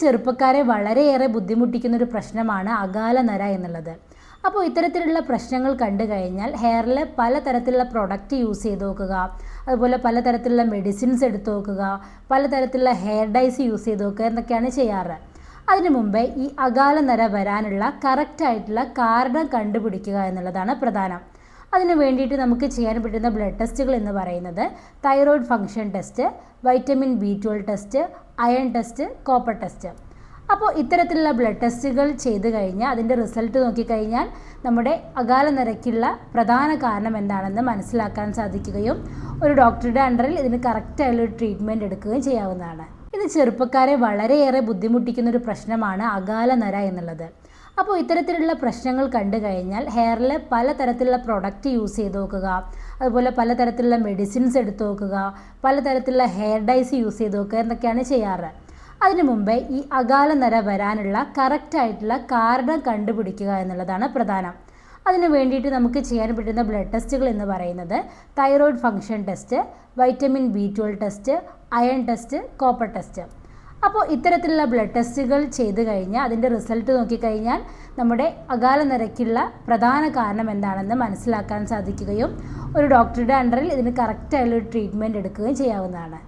ചെറുപ്പക്കാരെ വളരെയേറെ ബുദ്ധിമുട്ടിക്കുന്ന ഒരു പ്രശ്നമാണ് അകാല നര എന്നുള്ളത്. അപ്പോൾ ഇത്തരത്തിലുള്ള പ്രശ്നങ്ങൾ കണ്ടു കഴിഞ്ഞാൽ ഹെയറിൽ പലതരത്തിലുള്ള പ്രൊഡക്റ്റ് യൂസ് ചെയ്ത് നോക്കുക. അതുപോലെ പലതരത്തിലുള്ള മെഡിസിൻസ് എടുത്തു നോക്കുക. പലതരത്തിലുള്ള ഹെയർ ഡൈസ് യൂസ് ചെയ്ത് നോക്കുക എന്നൊക്കെയാണ് ചെയ്യാറ്. അതിനു മുമ്പേ ഈ അകാല നര വരാനുള്ള കറക്റ്റായിട്ടുള്ള കാരണം കണ്ടുപിടിക്കുക എന്നുള്ളതാണ് പ്രധാനം. അതിന് വേണ്ടിയിട്ട് നമുക്ക് ചെയ്യാൻ പറ്റുന്ന ബ്ലഡ് ടെസ്റ്റുകൾ എന്ന് പറയുന്നത് thyroid function test vitamin B twelve test iron test copper test അപ്പോൾ ഇത്തരത്തിലുള്ള ബ്ലഡ് ടെസ്റ്റുകൾ ചെയ്ത് കഴിഞ്ഞാൽ അതിന്റെ റിസൾട്ട് നോക്കിക്കഴിഞ്ഞാൽ നമ്മുടെ അകാല നിരക്കുള്ള പ്രധാന കാരണം എന്താണെന്ന് മനസ്സിലാക്കാൻ സാധിക്കുകയും ഒരു ഡോക്ടറുടെ അണ്ടറിൽ ഇതിന് കറക്റ്റായുള്ളൊരു ട്രീറ്റ്മെന്റ് എടുക്കുകയും ചെയ്യാവുന്നതാണ്. ഇത് ചെറുപ്പക്കാരെ വളരെയേറെ ബുദ്ധിമുട്ടിക്കുന്ന ഒരു പ്രശ്നമാണ് അകാല നര എന്നുള്ളത്. അപ്പോൾ ഇത്തരത്തിലുള്ള പ്രശ്നങ്ങൾ കണ്ടു കഴിഞ്ഞാൽ ഹെയറിൽ പലതരത്തിലുള്ള പ്രൊഡക്റ്റ് യൂസ് ചെയ്ത് നോക്കുക. അതുപോലെ പലതരത്തിലുള്ള മെഡിസിൻസ് എടുത്തു നോക്കുക. പലതരത്തിലുള്ള ഹെയർ ഡൈസ് യൂസ് ചെയ്ത് നോക്കുക എന്നൊക്കെയാണ് ചെയ്യാറ്. അതിനു മുമ്പേ ഈ അകാല നര വരാനുള്ള കറക്റ്റായിട്ടുള്ള കാരണം കണ്ടുപിടിക്കുക എന്നുള്ളതാണ് പ്രധാനം. അതിന് വേണ്ടിയിട്ട് നമുക്ക് ചെയ്യാൻ പറ്റുന്ന ബ്ലഡ് ടെസ്റ്റുകൾ എന്ന് പറയുന്നത് thyroid function test vitamin B twelve test iron test copper test അപ്പോൾ ഇത്തരത്തിലുള്ള ബ്ലഡ് ടെസ്റ്റുകൾ ചെയ്ത് കഴിഞ്ഞാൽ അതിന്റെ റിസൾട്ട് നോക്കിക്കഴിഞ്ഞാൽ നമ്മുടെ അകാല നിരക്കുള്ള പ്രധാന കാരണം എന്താണെന്ന് മനസ്സിലാക്കാൻ സാധിക്കുകയും ഒരു ഡോക്ടറുടെ അണ്ടറിൽ ഇതിന് കറക്റ്റായുള്ള ട്രീറ്റ്മെന്റ് എടുക്കുകയും ചെയ്യാവുന്നതാണ്.